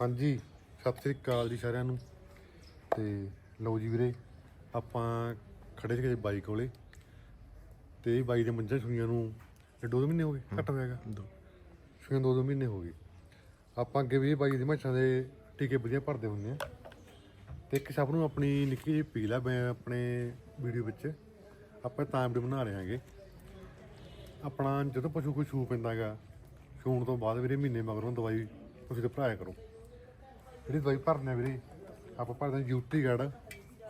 ਹਾਂਜੀ ਸਤਿ ਸ੍ਰੀ ਅਕਾਲ ਜੀ ਸਾਰਿਆਂ ਨੂੰ। ਤੇ ਲਓ ਜੀ ਵੀਰੇ ਆਪਾਂ ਖੜੇ ਸੀਗੇ ਬਾਈ ਕੋਲੇ। ਤੇ ਬਾਈ ਦੇ ਮੰਝਾਂ ਸੂਈਆਂ ਨੂੰ ਇਹ ਦੋ ਦੋ ਮਹੀਨੇ ਹੋ ਗਏ ਘੱਟ ਹੋਇਆਗਾ ਦੋ। ਸੂਈਆਂ ਦੋ ਦੋ ਮਹੀਨੇ ਹੋ ਗਏ। ਆਪਾਂ ਅੱਗੇ ਵੀ ਬਾਈ ਦੀ ਮੱਛਾਂ ਦੇ ਟੀਕੇ ਵਧੀਆ ਭਰਦੇ ਹੁੰਦੇ ਆ। ਤੇ ਇੱਕ ਸਭ ਨੂੰ ਆਪਣੀ ਨਿੱਕੀ ਜਿਹੀ ਪੀਲ ਆ ਮੈਂ ਆਪਣੇ ਵੀਡੀਓ ਵਿੱਚ ਆਪਾਂ ਤਾਂ ਵੀਡੀਓ ਬਣਾ ਰਹੇ ਹਾਂਗੇ। ਆਪਣਾ ਜਦੋਂ ਪਸ਼ੂ ਕੋਈ ਸੂ ਪੈਂਦਾ ਹੈਗਾ ਸੂਣ ਤੋਂ ਬਾਅਦ ਵੀਰੇ ਮਹੀਨੇ ਮਗਰੋਂ ਦਵਾਈ ਤੁਸੀਂ ਤੇ ਭਰਾਇਆ ਕਰੋ। ਜਿਹੜੀ ਦਵਾਈ ਭਰਨੇ ਆ ਵੀਰੇ ਆਪਾਂ ਭਰਦੇ ਹਾਂ ਯੂਟੀ ਗਾਰਡ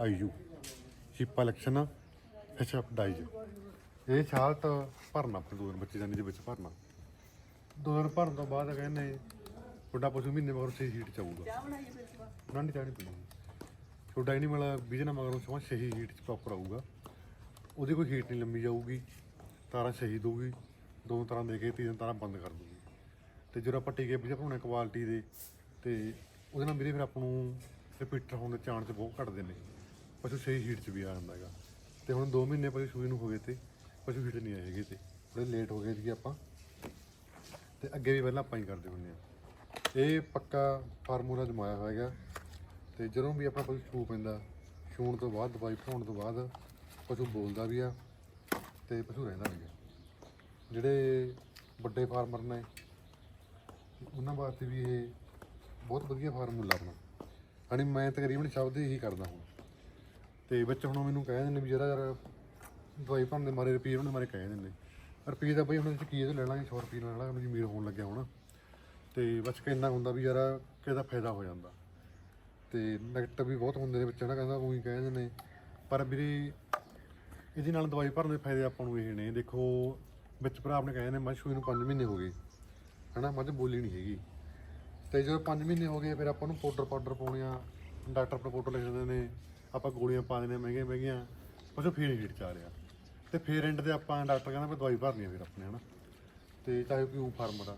ਆਈਯੂ ਸ਼ਿਪਾ ਲਕਸ਼ਣ ਐਚਐਫ ਡਾਈਜ ਇਹ ਛਾਲਟ ਭਰਨਾ ਆਪਣੇ ਦੋ ਦਿਨ ਬੱਚੇ ਜਾਨੀ ਦੇ ਵਿੱਚ ਭਰਨਾ। ਦੋ ਦਿਨ ਭਰਨ ਤੋਂ ਬਾਅਦ ਕਹਿੰਦੇ ਤੁਹਾਡਾ ਪਸ਼ੂ ਮਹੀਨੇ ਮਗਰੋਂ ਸਹੀ ਹੀਟ ਚ ਆਊਗਾ। ਨਾ ਨਹੀਂ ਚਾਹਣੀ ਪੀਣੀ। ਤੁਹਾਡਾ ਐਨੀਮਲ ਵਿਜਨ ਮਗਰੋਂ ਸਮਾਂ ਸਹੀ ਹੀਟ ਚ ਪ੍ਰੋਪਰ ਆਊਗਾ। ਉਹਦੀ ਕੋਈ ਹੀਟ ਨਹੀਂ ਲੰਮੀ ਜਾਊਗੀ ਤਾਰਾਂ ਸਹੀ ਦਊਗੀ ਦੋ ਤਾਰਾਂ ਦੇ ਕੇ ਤੀਨ ਤਾਰਾਂ ਬੰਦ ਕਰ ਦੂਗੀ ਤੇ ਜਦੋਂ ਆਪਾਂ ਟੀਕੇ ਵਧੀਆ ਬਣਾਉਣੇ ਕੁਆਲਿਟੀ ਦੇ ਤੇ ਉਹਦੇ ਨਾਲ ਵੀਰੇ ਫਿਰ ਆਪਾਂ ਨੂੰ ਰਿਪੀਟਰ ਹੋਣ ਦੇ ਚਾਂਸ ਬਹੁਤ ਘਟਦੇ ਨੇ। ਪਸ਼ੂ ਸਹੀ ਹੀਟ 'ਚ ਵੀ ਆ ਜਾਂਦਾ ਹੈਗਾ। ਤੇ ਹੁਣ 2 ਮਹੀਨੇ ਪਸ਼ੂ ਸੂਈ ਨੂੰ ਹੋ ਗਏ ਤੇ ਪਸ਼ੂ ਹੀਟ ਨਹੀਂ ਆਏ ਹੈਗੇ ਤੇ। ਥੋੜੇ ਲੇਟ ਹੋ ਗਏ ਸੀ ਆਪਾਂ। ਤੇ ਅੱਗੇ ਵੀ ਪਹਿਲਾਂ ਆਪਾਂ ਹੀ ਕਰਦੇ ਹੁੰਦੇ ਆ ਇਹ ਪੱਕਾ ਫਾਰਮੂਲਾ ਜਮਾਇਆ ਹੋਇਆ ਹੈਗਾ। ਤੇ ਜਦੋਂ ਵੀ ਆਪਾਂ ਪਸ਼ੂ ਸੂ ਪੈਂਦਾ ਸੂਣ ਤੋਂ ਬਾਅਦ ਦਵਾਈ ਪਾਉਣ ਤੋਂ ਬਾਅਦ ਪਸ਼ੂ ਬੋਲਦਾ ਵੀ ਆ ਤੇ ਪਸ਼ੂ ਰਹਿੰਦਾ ਵੀ ਆ। ਜਿਹੜੇ ਵੱਡੇ ਫਾਰਮਰ ਨੇ, ਉਹਨਾਂ ਵਾਸਤੇ ਵੀ ਇਹ ਬਹੁਤ ਵਧੀਆ ਫਾਰਮੂਲਾ ਆਪਣਾ। ਯਾਨੀ ਮੈਂ ਤਕਰੀਬਨ ਸ਼ਬਦ ਹੀ ਕਰਦਾ ਹੁਣ। ਤੇ ਵਿੱਚ ਹੁਣ ਮੈਨੂੰ ਕਹਿ ਦਿੰਦੇ ਵੀ ਜਿਹੜਾ ਯਾਰ ਦਵਾਈ ਭਰਨ ਦੇ ਮਾਰੇ ਰੁਪਈਏ ਉਹਨਾਂ ਦੇ ਮਾਰੇ ਕਹਿ ਦਿੰਦੇ। ਰੁਪਈਏ ਦਾ ਬਈ ਹੁਣ ਇਹ 'ਚ ਕੀ ਇਹ ਲੈ ਲਾਂਗੇ 100 ਰੁਪਈਏ ਨਾਲ ਉਹਨੂੰ ਜ਼ਮੀਰ ਹੋਣ ਲੱਗਿਆ ਹੁਣ। ਤੇ ਬਸ ਕਿੰਨਾ ਹੁੰਦਾ ਵੀ ਯਾਰ ਕਿਹਦਾ ਫਾਇਦਾ ਹੋ ਜਾਂਦਾ। ਤੇ ਨੈਗੇਟਿਵ ਵੀ ਬਹੁਤ ਹੁੰਦੇ ਨੇ ਵਿੱਚ ਨਾ ਕਹਿੰਦਾ ਉਹੀ ਕਹਿ ਦਿੰਦੇ ਨੇ। ਪਰ ਵੀਰੇ ਇਹਦੇ ਨਾਲ ਦਵਾਈ ਭਰਨ ਦੇ ਫਾਇਦੇ ਆਪਾਂ ਨੂੰ ਇਹ ਨੇ, ਦੇਖੋ ਵਿੱਚ ਭਰਾ ਆਪਣੇ ਕਹਿੰਦੇ ਨੇ, ਮੱਝ ਸੂਈ ਨੂੰ 5 ਮਹੀਨੇ ਹੋ ਗਏ। ਹਨਾ, ਮੱਝ ਬੋਲੀ ਨਹੀਂ ਹੈਗੀ। ਤੇ ਜਦੋਂ 5 ਮਹੀਨੇ ਹੋ ਗਏ, ਫਿਰ ਆਪਾਂ ਨੂੰ ਪਾਊਡਰ ਪਾਊਡਰ ਪਾਉਣੇ ਆ। ਡਾਕਟਰ ਆਪਣਾ ਪਾਊਡਰ ਲਿਖ ਦਿੰਦੇ ਨੇ। ਆਪਾਂ ਗੋਲੀਆਂ ਪਾ ਦਿੰਦੇ ਹਾਂ ਮਹਿੰਗੀਆਂ ਮਹਿੰਗੀਆਂ। ਪਸ਼ੂ ਫੇਰ ਹੀਟ ਚ ਆ ਰਿਹਾ। ਤੇ ਫੇਰ ਐਂਡ ਤੇ ਆਪਾਂ ਡਾਕਟਰ ਕਹਿੰਦਾ ਵੀ ਦਵਾਈ ਭਰਨੀ ਆ ਫਿਰ ਆਪਣੇ, ਹਨਾ। ਤੇ ਚਾਹੇ ਕੋਈ ਫਾਰਮਰ ਆ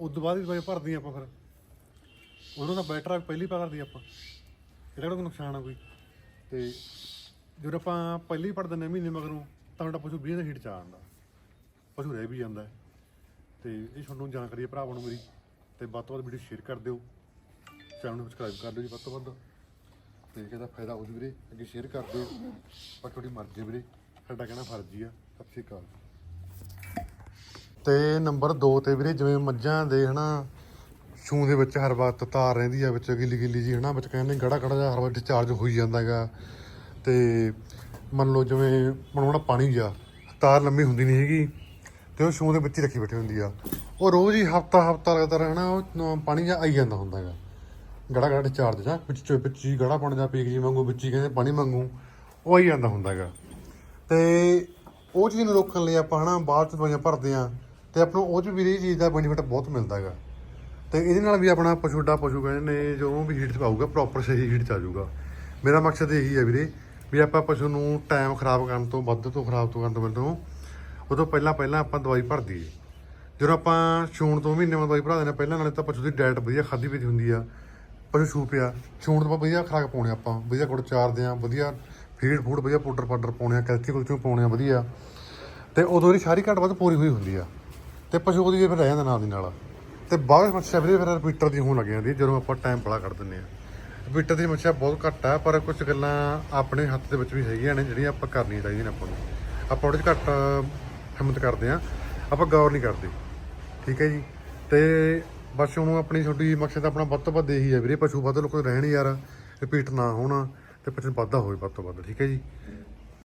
ਉਸ ਤੋਂ ਬਾਅਦ ਵੀ ਦਵਾਈ ਭਰਦੀ ਆਪਾਂ ਫਿਰ। ਉਹਨੂੰ ਤਾਂ ਬੈਟਰ ਆ ਪਹਿਲੀ ਭਰਦੀ ਆਪਾਂ। ਇਹਦਾ ਕੋਈ ਨੁਕਸਾਨ ਆ ਕੋਈ? ਤੇ ਜਦੋਂ ਆਪਾਂ ਪਹਿਲੀ ਭਰ ਦਿੰਦੇ ਹਾਂ ਮਹੀਨੇ ਮਗਰੋਂ, ਤਾਂ ਸਾਡਾ ਪਸ਼ੂ 20 ਦਾ ਹੀਟ ਚ ਆ ਜਾਂਦਾ। ਪਸ਼ੂ ਰਹਿ ਵੀ ਜਾਂਦਾ। ਹੈ ਤੇ ਇਹ ਤੁਹਾਨੂੰ ਜਾਣਕਾਰੀ ਹੈ ਭਰਾਵਾਂ ਨੂੰ ਮੇਰੀ। ਤੇ ਵੱਧ ਤੋਂ ਵੱਧ ਵੀਡੀਓ ਸ਼ੇਅਰ ਕਰ ਦਿਓ। ਚੈਨਲ ਨੂੰ ਸਬਸਕ੍ਰਾਈਬ ਕਰ ਦਿਓ ਜੀ ਵੱਧ ਤੋਂ ਵੱਧ। ਤੇ ਇਹਦਾ ਫਾਇਦਾ ਹੋ ਜੂ ਵੀਰੇ, ਅੱਗੇ ਸ਼ੇਅਰ ਕਰ ਦਿਓ। ਪਰ ਤੁਹਾਡੀ ਮਰਜ਼ੀ ਵੀਰੇ, ਸਾਡਾ ਕਹਿਣਾ ਫਰਜ਼ੀ ਆ। ਸਤਿ ਸ਼੍ਰੀ ਅਕਾਲ। ਤੇ ਨੰਬਰ 2 ਤੇ ਵੀਰੇ, ਜਿਵੇਂ ਮੱਝਾਂ ਦੇ ਹਨਾ ਛੂੰ ਦੇ ਵਿੱਚ ਹਰ ਵਾਰ ਤਾਰ ਰਹਿੰਦੀ ਆ, ਵਿੱਚ ਗਿੱਲੀ ਗਿੱਲੀ ਜੀ ਹਨਾ, ਵਿੱਚ ਕਹਿੰਦੇ ਗੜਾ ਗੜਾ ਜਿਹਾ ਹਰ ਵਾਰ ਡਿਸਚਾਰਜ ਹੋਈ ਜਾਂਦਾਗਾ ਤੇ ਮੰਨ ਲਓ ਜਿਵੇਂ ਬਣਾਉਣਾ ਪਾਣੀ ਜਾ ਤਾਰ ਲੰਮੀ ਹੁੰਦੀ ਨਹੀਂ ਹੈਗੀ, ਤੇ ਉਹ ਛੂੰ ਦੇ ਵਿੱਚ ਹੀ ਰੱਖੀ ਬੈਠੀ ਹੁੰਦੀ ਆ। ਉਹ ਰੋਜ਼ ਹੀ ਹਫਤਾ ਹਫਤਾ ਲਗਾਤਾਰ ਹਨਾ ਉਹ ਪਾਣੀ ਜਾ ਆਈ ਜਾਂਦਾ ਹੁੰਦਾਗਾ ਗੜਾ ਗੜਾ ਡਿਸਚਾਰਜ ਜਾਂ ਵਿੱਚ ਚੋਂ ਵਿੱਚ ਹੀ ਗੜਾ ਪਾਣੀ ਜਾਂ ਪੀਕ ਜੀ ਵਾਂਗੂ ਵਿੱਚ ਹੀ ਕਹਿੰਦੇ ਪਾਣੀ ਵਾਂਗੂ, ਉਹ ਆਈ ਜਾਂਦਾ ਹੁੰਦਾ ਹੈਗਾ। ਤੇ ਉਹ ਚੀਜ਼ ਨੂੰ ਰੋਕਣ ਲਈ ਆਪਾਂ ਹਨਾ, ਬਾਅਦ ਚ ਦਵਾਈਆਂ ਭਰਦੇ ਆ ਤੇ ਆਪਾਂ ਨੂੰ ਉਹ ਚ ਵੀ ਇਹ ਚੀਜ਼ ਦਾ ਬੈਨੀਫਿਟ ਬਹੁਤ ਮਿਲਦਾ ਹੈਗਾ। ਤੇ ਇਹਦੇ ਨਾਲ ਵੀ ਆਪਣਾ ਪਸ਼ੂਡਾ ਪਸ਼ੂ ਕਹਿੰਦੇ ਨੇ ਜਦੋਂ ਵੀ ਹੀਟ ਚ ਪਾਊਗਾ ਪ੍ਰੋਪਰ ਸਹੀ ਹੀਟ ਚ ਆ ਜਾਊਗਾ। ਮੇਰਾ ਮਕਸਦ ਇਹੀ ਹੈ ਵੀਰੇ, ਵੀ ਆਪਾਂ ਪਸ਼ੂ ਨੂੰ ਟਾਈਮ ਖਰਾਬ ਕਰਨ ਤੋਂ ਵੱਧ ਤੋਂ ਖਰਾਬ ਤੋਂ ਕਰਨ ਤੋਂ ਉਹ ਤੋਂ ਪਹਿਲਾਂ ਪਹਿਲਾਂ ਆਪਾਂ ਦਵਾਈ ਭਰ ਦਈਏ। ਜਦੋਂ ਆਪਾਂ ਛੂਣ ਤੋਂ ਮਹੀਨੇ ਬਾਅਦ ਦਵਾਈ ਭਰਾ ਦੇਣਾ ਪਹਿਲਾਂ ਨਾਲੇ ਤਾਂ ਪਸ਼ੂ ਦੀ ਡਾਈਟ ਵਧੀਆ ਖਾਦੀ ਪੀਤੀ ਹੁੰਦੀ ਆ। ਪਸ਼ੂ ਛੂ ਪਿਆ। ਛੂਣ ਤੋਂ ਬਾਅਦ ਵਧੀਆ ਖਰਾਕ ਪਾਉਣੇ ਆਪਾਂ। ਵਧੀਆ ਗੁੜ ਚਾਰਦੇ ਆ, ਵਧੀਆ ਫੀਡ ਫੂਡ ਵਧੀਆ ਪਾਊਡਰ ਪਾਊਡਰ ਪਾਉਣੇ ਆ ਕੈਲਸ਼ੀਅਮ ਕੁਲਸ਼ੀਅਮ ਪਾਉਣੇ ਆ, ਵਧੀਆ। ਤੇ ਉਦੋਂ ਦੀ ਸਾਰੀ ਘੱਟ ਵੱਧ ਪੂਰੀ ਹੋਈ ਹੁੰਦੀ ਆ। ਤੇ ਪਸ਼ੂ ਉਹਦੀ ਫਿਰ ਰਹਿ ਜਾਂਦਾ ਨਾਲ ਦੀ ਨਾਲ। ਤੇ ਬਾਅਦ ਵਿੱਚ ਸ਼ਬਰੇ ਫਿਰ ਰਿਪੀਟਰ ਦੀ ਹੋਣ ਲੱਗ ਜਾਂਦੀ ਜਦੋਂ ਆਪਾਂ ਟਾਈਮ ਬੜਾ ਕੱਢ ਦਿੰਦੇ ਆ। ਰਿਪੀਟਰ ਦੀ ਮੱਛਾ ਬਹੁਤ ਘੱਟ ਆ, ਪਰ ਕੁਝ ਗੱਲਾਂ ਆਪਣੇ ਹੱਥ ਦੇ ਵਿੱਚ ਵੀ ਹੈਗੀਆਂ ਨੇ, ਜਿਹੜੀਆਂ ਆਪਾਂ ਕਰਨੀਆਂ ਚਾਹੀਦੀਆਂ ਨੇ ਆਪਾਂ ਨੂੰ। ਆਪਾਂ ਉਹਦੇ 'ਚ ਘੱਟ ਹਿੰਮਤ ਕਰਦੇ ਆ। ਆਪਾਂ ਗੌਰ ਨਹੀਂ ਕਰਦੇ। ਠੀਕ ਹੈ ਜੀ? ਤੇ ਬਸ ਉਹਨੂੰ ਆਪਣੀ ਛੋਟੀ ਮਕਸਦ ਆਪਣਾ ਵੱਧ ਤੋਂ ਵੱਧ ਇਹੀ ਹੈ ਵੀਰੇ, ਪਸ਼ੂ ਵੱਧ ਲੋਕ ਰਹਿਣ ਯਾਰ ਰਿਪੀਟ ਨਾ ਹੋਣਾ, ਤੇ ਪਸ਼ੂ ਵਾਧਾ ਹੋਵੇ ਵੱਧ ਤੋਂ ਵੱਧ, ਠੀਕ ਹੈ ਜੀ?